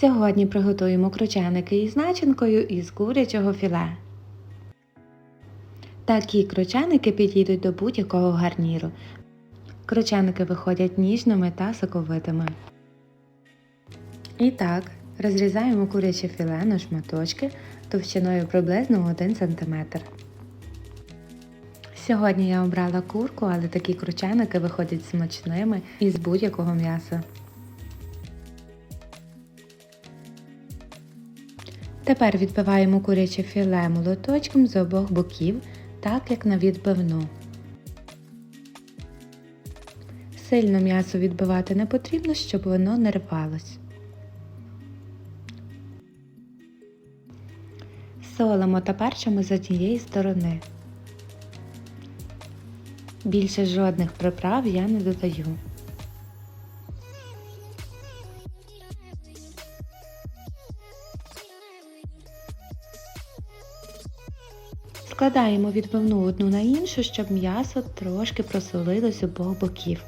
Сьогодні приготуємо крученики із начинкою із курячого філе. Такі крученики підійдуть до будь-якого гарніру. Крученики виходять ніжними та соковитими. І так, розрізаємо куряче філе на шматочки товщиною приблизно 1 см. Сьогодні я обрала курку, але такі крученики виходять смачними із будь-якого м'яса. Тепер відбиваємо куряче філе молоточком з обох боків, так як на відбивну. Сильно м'ясо відбивати не потрібно, щоб воно не рвалось. Солимо та перчимо з однієї сторони. Більше жодних приправ я не додаю. Складаємо відбивну одну на іншу, щоб м'ясо трошки просолилось з обох боків.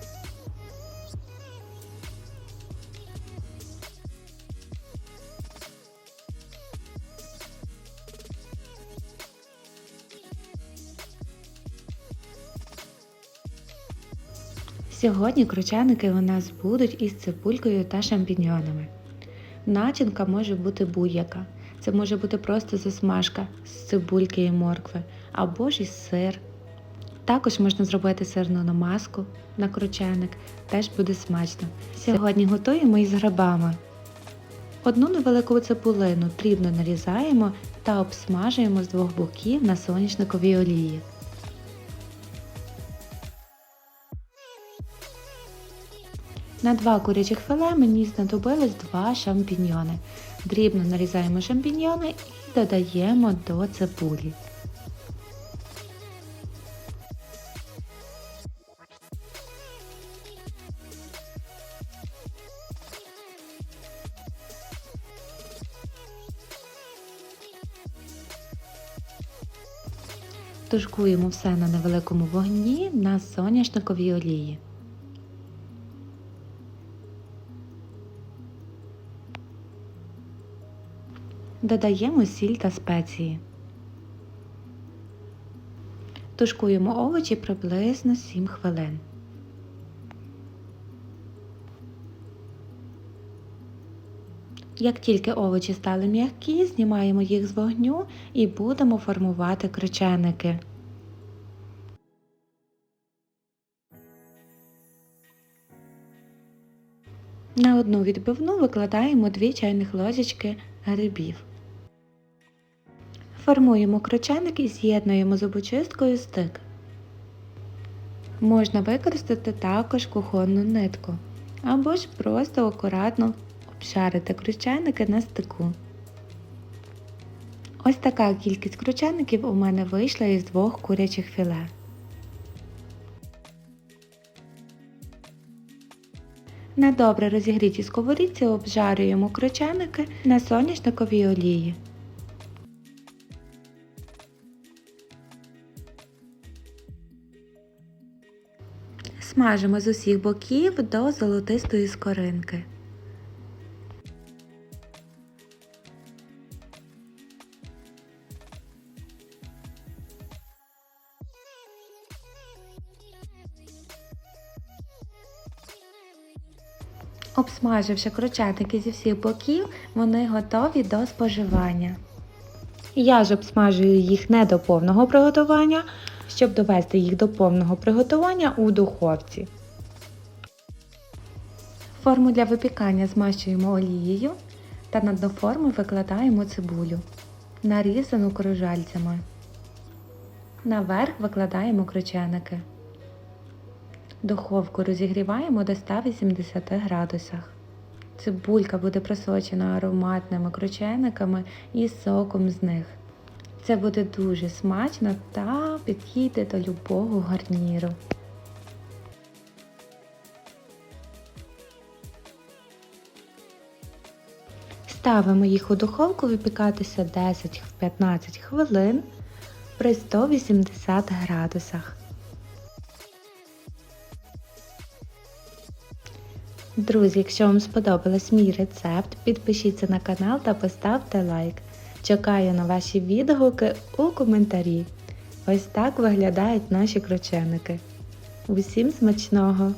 Сьогодні крученики у нас будуть із цибулькою та шампіньйонами. Начинка може бути будь-яка. Це може бути просто засмажка з цибульки і моркви або ж із сир. Також можна зробити сирну намазку на кручаник, теж буде смачно. Сьогодні готуємо із грибами. Одну невелику цибулину дрібно нарізаємо та обсмажуємо з двох боків на соняшниковій олії. На два курячих філе мені знадобилось два шампіньйони. Дрібно нарізаємо шампіньйони і додаємо до цибулі. Тушкуємо все на невеликому вогні на соняшниковій олії. Додаємо сіль та спеції. Тушкуємо овочі приблизно 7 хвилин. Як тільки овочі стали м'які, знімаємо їх з вогню і будемо формувати крученики. На одну відбивну викладаємо 2 чайних ложечки грибів. Формуємо крученик і з'єднуємо зубочисткою стик. Можна використати також кухонну нитку, або ж просто акуратно обшарити крученики на стику. Ось така кількість кручеників у мене вийшла із двох курячих філе. На добре розігрітій сковорідці обжарюємо крученики на соняшниковій олії. Смажимо з усіх боків до золотистої скоринки. Обсмаживши кручатики зі всіх боків, вони готові до споживання. Я ж обсмажую їх не до повного приготування, щоб довести їх до повного приготування у духовці. Форму для випікання змащуємо олією та на дно форми викладаємо цибулю, нарізану кружальцями. Наверх викладаємо крученики. Духовку розігріваємо до 180 градусах. Цибулька буде просочена ароматними кручениками і соком з них. Це буде дуже смачно та підійде до любого гарніру. Ставимо їх у духовку випікатися 10-15 хвилин при 180 градусах. Друзі, якщо вам сподобалось мій рецепт, підпишіться на канал та поставте лайк. Чекаю на ваші відгуки у коментарі. Ось так виглядають наші крученики. Усім смачного!